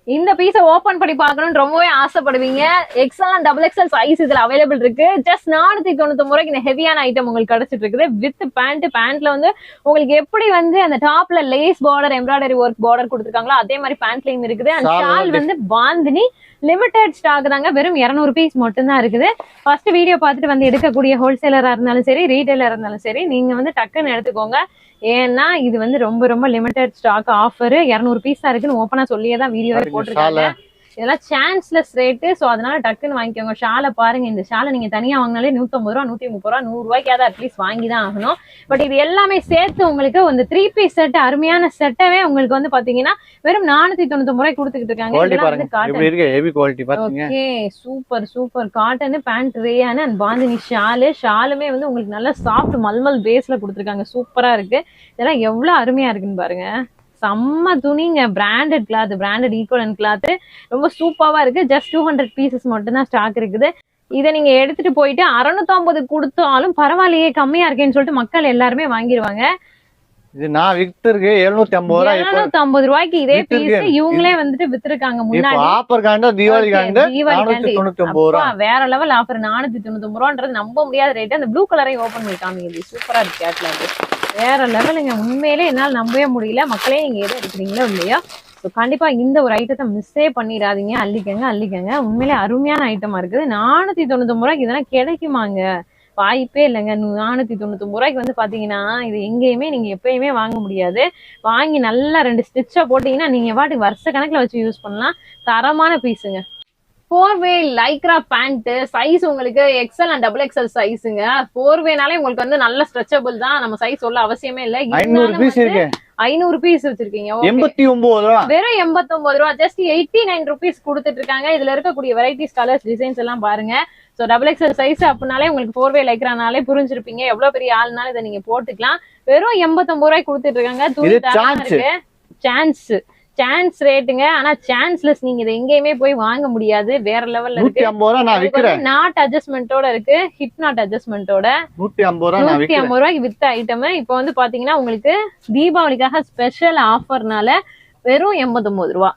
இந்த பீஸை ஓபன் பண்ணி பார்க்கணும்னு ரொம்பவே ஆசைப்படுவீங்க. XL and double XL size இதுல அவைலபிள் இருக்கு. ஜஸ்ட் நானூத்தி தொண்ணூத்தி ரூபாய்க்கு இந்த ஹெவியான ஐட்டம் உங்களுக்கு கிடைச்சிட்டு இருக்குது வித் பேண்ட் பேண்ட்ல வந்து உங்களுக்கு எப்படி வந்து அந்த டாப்ல lace border embroidery work border கொடுத்துருக்காங்களோ அதே மாதிரி பேண்ட்லயும் இருக்குது. Shawl ஷால் வந்து பாந்தினி லிமிடெட் ஸ்டாக் தாங்க. வெறும் 200 பீஸ் மட்டும்தான் இருக்குது. ஃபர்ஸ்ட் வீடியோ பார்த்துட்டு வந்து எடுக்கக்கூடிய ஹோல்சேலரா இருந்தாலும் சரி ரீட்டைலரா இருந்தாலும் சரி நீங்க வந்து டக்குன்னு எடுத்துக்கோங்க. ஏன்னா இது வந்து ரொம்ப ரொம்ப லிமிடெட் ஸ்டாக் ஆஃபர் 200 பீஸ் இருக்குன்னு ஓப்பனா சொல்லியே தான் வீடியோ பாருங்க, போட்டிருக்காங்க. இதெல்லாம் சான்ஸ்லெஸ் ரேட்டு ஸோ அதனால டக்குன்னு வாங்கிக்கோங்க. ஷாலை பாருங்க. இந்த ஷாலை நீங்க தனியா வாங்கினாலே நூத்தம்பது ரூபா நூத்தி முப்பது ரூபா நூறு ரூபாய்க்காவது அட்லீஸ்ட் வாங்கி தான் ஆகணும். பட் இது எல்லாமே சேர்த்து உங்களுக்கு இந்த த்ரீ பீஸ் செட் அருமையான செட்டவே உங்களுக்கு வந்து பாத்தீங்கன்னா வெறும் நானூத்தி தொண்ணூத்தி ரூபாய் கொடுத்துக்கிட்டு இருக்காங்க. வந்து okay super super cotton pant ரேயான and bandhani shawl ஷாலுமே வந்து உங்களுக்கு நல்ல சாஃப்ட் மல்மல் பேஸ்ல கொடுத்துருக்காங்க. சூப்பரா இருக்கு. இதெல்லாம் எவ்வளவு அருமையா இருக்குன்னு பாருங்க. செம்ம துணிங்க. Branded cloth branded equivalent cloth ரொம்ப சூப்பராவா இருக்கு. ஜஸ்ட் டூ ஹண்ட்ரட் பீசஸ் மட்டும்தான் ஸ்டாக் இருக்குது. இதை நீங்க எடுத்துட்டு போயிட்டு அறுநூத்தம்பது கொடுத்தாலும் பரவாயில்லையே கம்மியா இருக்கேன்னு சொல்லிட்டு மக்கள் எல்லாருமே வாங்கிடுவாங்க இது நான் வித்துருக்கு எழுநூத்தி ஐம்பது ரூபா இப்போ எழுநூத்தி ஐம்பது ரூபாய்க்கு இதே. பீஸ் இவங்களே வந்துட்டு வித்துருக்காங்க முன்னாடி. ஆஃபர் காண்டு தீபாவளி காண்டு தீபாவளி. தொண்ணூத்தி ஒன்பது ரூபா. வேற லெவல் ஆஃபர் நானூத்தி தொண்ணூத்தி ஒன்பது ரூபான்றது நம்ப முடியாத ரேட் அந்த ப்ளூ கலரையும் ஓபன் பண்ணி காமிங்க சூப்பரா இருக்கு கேட்லாக் வேற லெவலுங்க உண்மையிலே என்னால் நம்பவே முடியல. மக்களே நீங்க எதை எடுக்கிறீங்களோ இல்லையோ ஸோ கண்டிப்பா இந்த ஒரு ஐட்டத்தை மிஸ்ஸே பண்ணிடாதீங்க. அள்ளிக்கங்க அள்ளிக்கங்க. உண்மையிலே அருமையான ஐட்டமா இருக்குது. நானூத்தி தொண்ணூத்தி ரூபாய்க்கு இதெல்லாம் கிடைக்குமாங்க? வாய்ப்பே இல்லைங்க. நானூற்றி நானூத்தி தொண்ணூத்தி ரூபாய்க்கு வந்து பாத்தீங்கன்னா இது எங்கேயுமே நீங்க எப்பயுமே வாங்க முடியாது. வாங்கி நல்லா ரெண்டு ஸ்டிச்சா போட்டீங்கன்னா நீங்க பாட்டுக்கு வருஷ கணக்குல வச்சு யூஸ் பண்ணலாம். தரமான பீஸுங்க four way lycra pant size உங்களுக்கு எக்ஸல் அண்ட் டபுள் எக்ஸல் சைஸுங்க ஃபோர் வேனாலே உங்களுக்கு வந்து நல்ல ஸ்ட்ரெச்சபிள் தான். நம்ம சைஸ் சொல்ல அவசியமே இல்ல. ஐநூறு பீஸ் இருக்கு ஐநூறு பீஸ் வச்சிருக்கீங்க. எண்பத்தி ஒன்பது ரூபா. வெறும் 89 ரூபா. ஜஸ்ட் எயிட்டி நைன் ருபீஸ் கொடுத்துட்டு இருக்காங்க இதுல இருக்கக்கூடிய வெரைட்டிஸ் கலர்ஸ் டிசைன்ஸ் எல்லாம் பாருங்க. சோ டபுள் எக்ஸல் சைஸ் அப்படினாலே உங்களுக்கு ஃபோர் வே லைக்ரானாலே புரிஞ்சிருப்பீங்க. எவ்வளவு பெரிய ஆள்னாலும் இதை நீங்க போட்டுக்கலாம். வெறும் 89 ரூபாய் கொடுத்துட்டு இருக்காங்க சான்ஸ் சான்ஸ் ரேட்டுங்க ஆனா சான்ஸ்லெஸ் நீங்க இதை எங்கேயுமே போய் வாங்க முடியாது. வேற லெவல்ல நூத்தி இருக்கு நாட் அட்ஜஸ்ட்மெண்ட்டோட இருக்கு. ஹிப் நாட் அட்ஜஸ்ட்மெண்ட்டோட நூத்தி ஐம்பது ரூபா நூத்தி ஐம்பது ரூபாய்க்கு வித்த ஐட்டம் இப்போ வந்து பாத்தீங்கன்னா உங்களுக்கு தீபாவளிக்காக ஸ்பெஷல் ஆஃபர்னால வெறும் 89 ரூபா.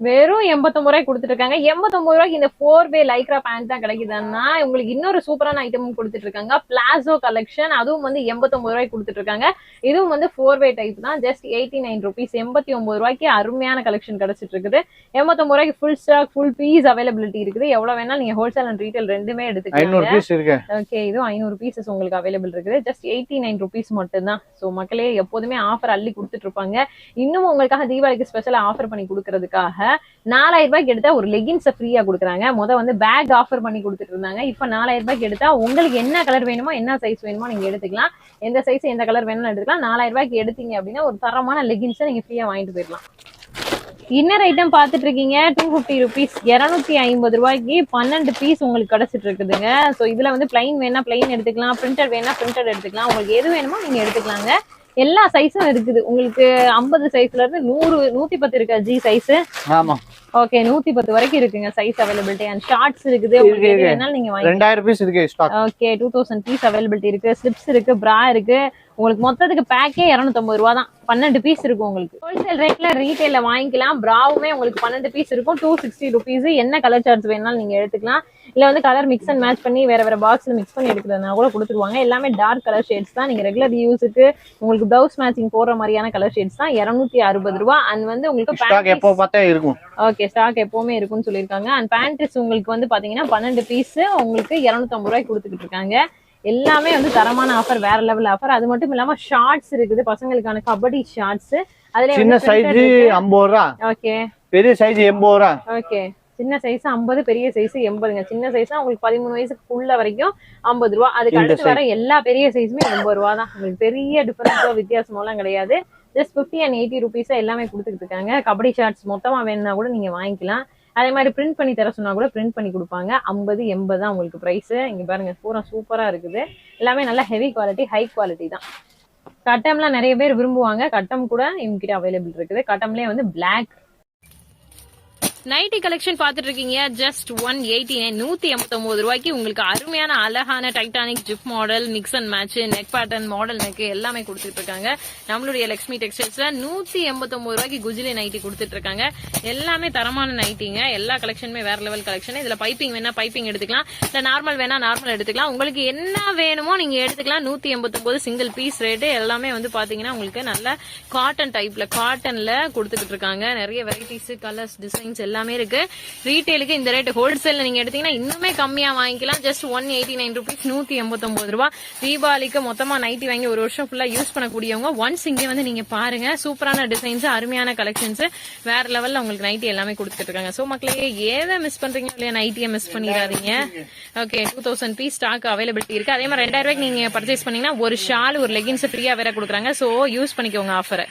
வெறும் 89 ரூபாய் இருக்காங்க 89 ரூபாய்க்கு இந்த ஃபோர் வே லைக்ரா பேண்ட் தான் கிடைக்குதுன்னா உங்களுக்கு இன்னொரு சூப்பரான ஐட்டமும் கொடுத்துட்டு இருக்காங்க பிளாசோ கலெக்ஷன் அதுவும் வந்து 89 ரூபாய்க்கு கொடுத்துட்டு இருக்காங்க இதுவும் வந்து ஃபோர் வே டைப் தான். ஜஸ்ட் எயிட்டி நைன் ருபீஸ் எண்பத்தி ஒன்பது ரூபாய்க்கு அருமையான கலெக்ஷன் கிடைச்சிட்டு இருக்குது 89 ரூபாய்க்கு full stock full piece availability இருக்குது. எவ்வளவு வேணாலும் நீங்க ஹோல்சேல் அண்ட் ரீட்டைல் ரெண்டுமே எடுத்துக்கலாம் ஓகே இதுவும் ஐநூறு பீசஸ் உங்களுக்கு அவைலபிள் இருக்குது. ஜஸ்ட் எயிட்டி நைன் ருபீஸ் மட்டும்தான். ஸோ மக்களே எப்போதுமே ஆஃபர் அள்ளி கொடுத்துட்டு இருப்பாங்க இன்னும் உங்களுக்காக தீபாவளிக்கு ஸ்பெஷலாக ஆஃபர் பண்ணி கொடுக்கறதுக்காக நாலாயிரம் ரூபாய்க்கு எடுத்தா ஒரு லெகின்ஸை ஃப்ரீயா கொடுக்குறாங்க. முத வந்து பேக் ஆஃபர் பண்ணி கொடுத்துட்டு இருந்தாங்க. இப்போ நாலாயிரம் ரூபாய்க்கு எடுத்தா உங்களுக்கு என்ன கலர் வேணுமோ என்ன சைஸ் வேணுமோ நீங்க எடுத்துக்கலாம். எந்த சைஸ் எந்த கலர் வேணும்னு எடுத்துக்கலாம். நாலாயிரம் ரூபாய்க்கு எடுத்தீங்க அப்படின்னா ஒரு தரமான லெகின்ஸை நீங்க ஃப்ரீயா வாங்கிட்டு போயிடலாம். இன்னர் ஐட்டம் பார்த்துட்டு இருக்கீங்க. டூ ஃபிஃப்டி ருபீஸ் இரநூத்தி ஐம்பது ரூபாய்க்கு பன்னெண்டு பீஸ் உங்களுக்கு கிடைச்சிட்டு இருக்குதுங்க. ஸோ இதுல வந்து பிளைன் வேணா பிளைன் எடுத்துக்கலாம். பிரிண்டட் வேணா பிரிண்டட் எடுத்துக்கலாம். உங்களுக்கு எது வேணுமோ நீங்க எடுத்துக்கலாங்க. எல்லா சைஸும் இருக்குது. உங்களுக்கு ஐம்பது சைஸ்ல இருந்து நூறு நூத்தி பத்து இருக்கா ஜி சைஸ் ஆமா. ஓகே நூத்தி பத்து வரைக்கும் இருக்குங்க சைஸ் அவைலபிலிட்டி அண்ட் ஷார்ட்ஸ் இருக்குது. நீங்க வாங்கி ரெண்டாயிரம் பீஸ் இருக்கு stock okay two thousand piece availability இருக்கு. ஸ்லிப்ஸ் இருக்கு பிரா இருக்கு. உங்களுக்கு மொத்தத்துக்கு பேக்கே இரநூத்தம்பது ரூபா தான். பன்னெண்டு பீஸ் இருக்கும் உங்களுக்கு. ஹோல்சேல் ரேட்ல ரீட்டைல வாங்கிக்கலாம். பிராவுமே உங்களுக்கு பன்னெண்டு பீஸ் இருக்கும். டூ சிக்ஸ்டி ருபீஸ் என்ன கலர் சார்ட்ஸ் வேணாலும் நீங்க எடுத்துக்கலாம். இல்ல வந்து கலர் மிக்ஸ் அண்ட் மேட்ச் பண்ணி வேற வேற பாக்ஸ்ல மிக்ஸ் பண்ணி எடுக்கிறதுனா கூட கொடுத்துருவாங்க. எல்லாமே டார்க் கலர் ஷேட்ஸ் தான். நீங்க ரெகுலர் யூஸுக்கு உங்களுக்கு பிளவுஸ் மேட்சிங் போடுற மாதிரியான கலர் ஷேட்ஸ் தான். இருநூத்தி அறுபது ரூபா. அண்ட் வந்து உங்களுக்கு ஸ்டாக் எப்போ பார்த்தா இருக்கும். ஓகே ஸ்டாக் எப்பவுமே இருக்கும்னு சொல்லியிருக்காங்க. அண்ட் பேண்ட்ரிஸ் உங்களுக்கு வந்து பாத்தீங்கன்னா பன்னெண்டு பீஸ் உங்களுக்கு இரநூத்தம்பது ரூபாய்க்கு கொடுத்துக்கிட்டு இருக்காங்க. எல்லாமே வந்து தரமான ஆஃபர் வேற லெவல் ஆஃபர் அது மட்டும் இல்லாம ஷார்ட்ஸ் இருக்குது. பசங்களுக்கான கபடி ஷார்ட்ஸ் அதுல சின்ன சைஸ் ஐம்பது ரூபா. ஓகே பெரிய சைஸ் எண்பது ரூபா. ஓகே சின்ன சைஸ் ஐம்பது பெரிய சைஸ் எண்பதுங்க. சின்ன சைஸ் உங்களுக்கு பதிமூணு வயசுக்குள்ள வரைக்கும் ஐம்பது ரூபா. அதுக்கு அடுத்து வர எல்லா பெரிய சைஸுமே எண்பது ரூபா தான். உங்களுக்கு பெரிய டிஃபரன்ஸோ வித்தியாசமோ எல்லாம் கிடையாது. Just fifty and eighty rupees எல்லாமே கொடுத்துட்டு இருக்காங்க. கபடி ஷார்ட்ஸ் மொத்தமா வேணும்னா கூட நீங்க வாங்கிக்கலாம். அதே மாதிரி பிரிண்ட் பண்ணி தர சொன்னா கூட பிரிண்ட் பண்ணி கொடுப்பாங்க. ஐம்பது எண்பது தான் உங்களுக்கு ப்ரைஸ் இங்க பாருங்க பூரா சூப்பரா இருக்குது. எல்லாமே நல்ல ஹெவி குவாலிட்டி ஹை குவாலிட்டி தான். கட்டம்லாம் நிறைய பேர் விரும்புவாங்க. கட்டம் கூட இவங்ககிட்ட அவைலபிள் இருக்குது. கட்டம்லேயே வந்து Black நைட்டி கலெக்ஷன் பார்த்துட்டு இருக்கீங்க ஜஸ்ட் ஒன் எயிட்டி நைன் நூத்தி எண்பத்தொன்பது ரூபாய்க்கு உங்களுக்கு அருமையான அழகான Titanic zip model mix and match neck pattern model neck எல்லாமே கொடுத்துட்டு இருக்காங்க நம்மளுடைய லக்ஷ்மி டெக்ஸ்டைல்ஸ்ல நூத்தி எண்பத்தொன்பது ரூபாய்க்கு குஜிலி நைட்டி கொடுத்துட்டு இருக்காங்க எல்லாமே தரமான நைட்டிங்க. எல்லா கலெக்ஷனுமே வேற லெவல் கலெக்ஷன் இதுல பைப்பிங் வேணா பைப்பிங் எடுத்துக்கலாம். இல்ல நார்மல் வேணா நார்மல் எடுத்துக்கலாம். உங்களுக்கு என்ன வேணுமோ நீங்க எடுத்துக்கலாம். நூத்தி எண்பத்தொன்பது சிங்கிள் பீஸ் ரேட்டு எல்லாமே வந்து பாத்தீங்கன்னா உங்களுக்கு நல்ல காட்டன் டைப்ல காட்டன்ல கொடுத்துட்டு இருக்காங்க நிறைய வெரைட்டிஸ் கலர்ஸ் டிசைன்ஸ் எல்லாம் எல்லாமே இருக்கு. ரீட்டைலுக்கு இந்த ரேட் ஹோல்சேல்ல நீங்க எடுத்தீங்கன்னா இன்னுமே கம்மியா வாங்கிக்கலாம். Just one eighty nine rupees நூத்தி எண்பத்தொன்பது ரூபா. தீபாவளிக்கு மொத்தமா நைட்டி வாங்கி ஒரு வருஷம் ஃபுல்லா யூஸ் பண்ணக்கூடியவங்க ஒன்ஸ் இங்கே வந்து நீங்க பாருங்க சூப்பரான டிசைன்ஸ் அருமையான கலெக்ஷன்ஸ் வேற லெவல்ல உங்களுக்கு நைட்டி எல்லாமே கொடுத்துட்டு இருக்காங்க. சோ மக்களே ஏதை மிஸ் பண்றீங்க இல்லையா நைட்டியை மிஸ் பண்ணிடாதீங்க. Okay two thousand piece stock availability இருக்கு. அதே மாதிரி ரெண்டாயிரம் ரூபாய்க்கு நீங்க பர்ச்சேஸ் பண்ணீங்கன்னா ஒரு ஷால் ஒரு லெகின்ஸ் ஃப்ரீயா வேற கொடுக்குறாங்க. சோ யூஸ் பண்ணிக்கோங்க ஆஃபரை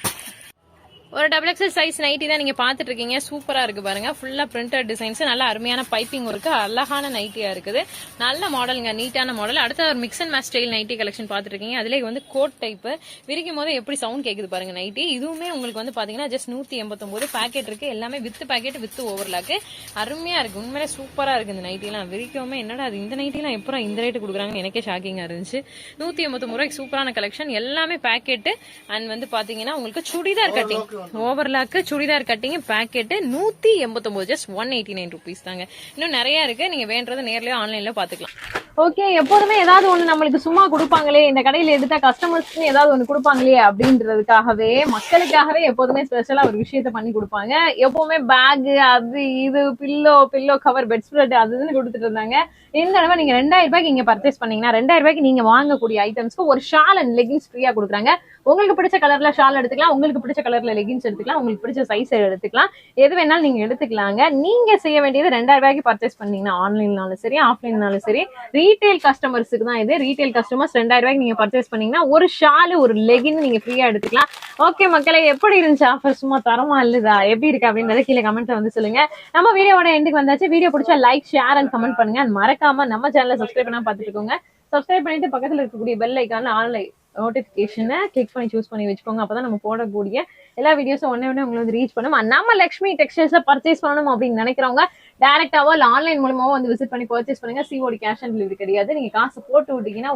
ஒரு டபுள் எக்ஸல் சைஸ் நைட்டி தான் நீங்கள் பார்த்துட்ருக்கீங்க இருக்கீங்க சூப்பரா இருக்கு பாருங்கள் ஃபுல்லாக பிரிண்டட் டிசைன்ஸ் நல்லா அருமையான பைப்பிங் இருக்குது அழகான நைட்டியாக இருக்குது. நல்ல மாடலுங்க நீட்டான மாடல் அடுத்த ஒரு mix and match style nighty collection பார்த்துருக்கீங்க அதிலே வந்து கோட் டைப்பு விரிக்கும் போது எப்படி சவுண்ட் கேட்குது பாருங்கள் நைட்டி இதுவுமே உங்களுக்கு வந்து பார்த்தீங்கன்னா ஜஸ்ட் நூற்றி எண்பத்தொம்போது பேக்கெட் இருக்குது எல்லாமே வித்து பேக்கெட் வித்து ஓவர்லாக்கு அருமையாக இருக்குது உண்மையிலே சூப்பராக இருக்குது இந்த நைட்டிலாம் விரிக்கவுமே என்னடா அது இந்த நைட்டிலாம் எல்லாம் இந்த ரேட்டு கொடுக்குறாங்கன்னு எனக்கே ஷாக்கிங்காக இருந்துச்சு. நூற்றி எண்பத்தொம்பது ரூபாய்க்கு சூப்பரான கலெக்ஷன் எல்லாமே பேக்கெட்டு அண்ட் வந்து பார்த்தீங்கன்னா உங்களுக்கு churidar cutting overlock churidar cutting packet நூத்தி எண்பத்தொன்பது just one eighty nine rupees தாங்க. இன்னும் நிறைய இருக்கு. நீங்க வேண்டதை நேர்லயோ ஆன்லைன்ல பாத்துக்கலாம் ஓகே எப்போதுமே ஏதாவது ஒண்ணு நம்மளுக்கு சும்மா கொடுப்பாங்களே இந்த கடையில எடுத்தா கஸ்டமர்ஸ்க்கு ஏதாவது ஒண்ணு கொடுப்பாங்களே அப்படின்றதுக்காகவே மக்களுக்காகவே எப்போதுமே ஸ்பெஷலா ஒரு விஷயத்த பண்ணி கொடுப்பாங்க. எப்பவுமே பேக் அது இது pillow pillow cover bed spread அது இதுன்னு கொடுத்துட்டு இருந்தாங்க. இந்த தடவை நீங்க ரெண்டாயிரம் ரூபாய்க்கு இங்க பர்ச்சேஸ் பண்ணீங்கன்னா ரெண்டாயிரம் ரூபாய்க்கு நீங்க வாங்கக்கூடிய ஐட்டம்ஸ்க்கு ஒரு ஷால் அண்ட் லெகின்ஸ் ஃப்ரீயா கொடுக்குறாங்க. உங்களுக்கு பிடிச்ச கலர்ல ஷால் எடுத்துக்கலாம். உங்களுக்கு பிடிச்ச கலர்ல லெகின்ஸ் எடுத்துக்கலாம். உங்களுக்கு பிடிச்ச சைஸ் எடுத்துக்கலாம். எது வேணாலும் நீங்க எடுத்துக்கலாங்க. நீங்க செய்ய வேண்டியது ரெண்டாயிரம் ரூபாய்க்கு பர்ச்சேஸ் பண்ணீங்கன்னா ஆன்லைன்னாலும் சரி ஆஃப்லைன்னாலும் சரி ரீட்டைல் கஸ்டமர்ஸுக்கு தான் இது. ரீட்டைல் கஸ்டமர்ஸ் ரெண்டாயிரம் ரூபாய்க்கு நீங்க பர்ச்சேஸ் பண்ணீங்கன்னா ஒரு ஷால் ஒரு லெகின் நீங்க ஃப்ரீயா எடுத்துக்கலாம். ஓகே மக்களே எப்படி இருந்துச்சு ஆஃபர் சும்மா தரமா இல்லதா? எப்படி இருக்கு அப்படின்றத கீழே கமெண்ட்ல வந்து சொல்லுங்க. நம்ம வீடியோட எண்டுக்கு வந்தாச்சு. வீடியோ பிடிச்சா லைக் ஷேர் அண்ட் கமெண்ட் பண்ணுங்க. மறக்காம நம்ம சேனலை சப்ஸ்கிரைப் பண்ணா பார்த்துட்டு இருக்கோங்க. சப்ஸ்கிரைப் பண்ணிட்டு பக்கத்துல இருக்கக்கூடிய பெல் ஐக்கான ஆன்லைன் நோட்டிபிகேஷனை கிளிக் பண்ணி சூஸ் பண்ணி வச்சுக்கோங்க. அப்பதான் நம்ம போடக்கூடிய எல்லா வீடியோஸும் ஒன்னே ஒண்ணே உங்களை வந்து ரீச் பண்ணும். நம்ம லக்ஷ்மி டெக்ஸ்டைல்ஸ்ல பர்ச்சேஸ் பண்ணணும் அப்படின்னு நினைக்கிறவங்க டேரக்டாவோ இல்ல ஆன்லைன் மூலமாவோ வந்து விசிட் பண்ணி பர்ச்சேஸ் பண்ணுங்க. சிஓடி கேஷ் ஆன் டெலிவரி கிடையாது. நீங்க காசு போட்டு விட்டீங்கன்னா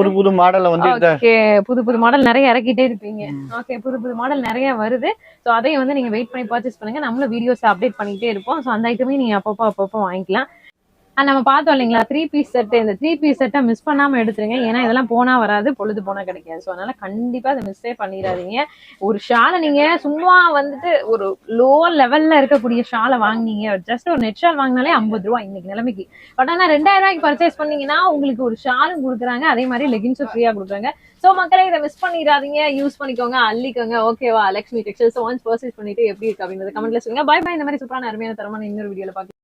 புது புது மாடல்ல வந்து ஓகே புது புது மாடல் நிறைய இறக்கிட்டே இருப்பீங்க. ஓகே புது புது மாடல் நிறைய வருது. சோ அதையும் வந்து நீங்க வெயிட் பண்ணி பர்ச்சேஸ் பண்ணுங்க. நம்மளும் வீடியோஸ் அப்டேட் பண்ணிட்டே இருப்போம். சோ அந்த ஐட்டமே நீங்க அப்பப்போ அப்பப்போ வாங்கிக்கலாம். நம்ம பார்த்தோம் இல்லைங்களா? த்ரீ பீஸ் செட் இந்த த்ரீ பீஸ் செட்டை மிஸ் பண்ணாமல் எடுத்துருங்க. ஏன்னா இதெல்லாம் போனா வராது பொழுது போனா கிடைக்காது. ஸோ அதனால கண்டிப்பாக அதை மிஸ்ஸே பண்ணிடாதீங்க. ஒரு ஷாலை நீங்கள் சும்மா வந்துட்டு ஒரு லோ லெவலில் இருக்கக்கூடிய ஷாலை வாங்குனீங்க. ஜஸ்ட் ஒரு நெட் ஷால் வாங்கினாலே ஐம்பது ரூபா இன்னைக்கு நிலைமைக்கு. பட் ஆனால் ரெண்டாயிரம் ரூபாய்க்கு பர்ச்சேஸ் பண்ணீங்கன்னா உங்களுக்கு ஒரு ஷாலும் கொடுக்குறாங்க. அதே மாதிரி லெகின்ஸும் ஃப்ரீயாக கொடுக்குறாங்க. ஸோ மக்களே இதை மிஸ் பண்ணிடாதீங்க. யூஸ் பண்ணிக்கோங்க அள்ளிக்கோங்க. ஓகேவா லக்ஷ்மி டெக்ஸ்டைல்ஸ் ஒன்ஸ் பர்ச்சேஸ் பண்ணிட்டு எப்படி இருக்கு அப்படின்றத கமெண்ட்ல சொல்லுங்க. பை பை இந்த மாதிரி சூப்பரான அருமையான தரமான இன்னொரு வீடியோல பாக்கலாம்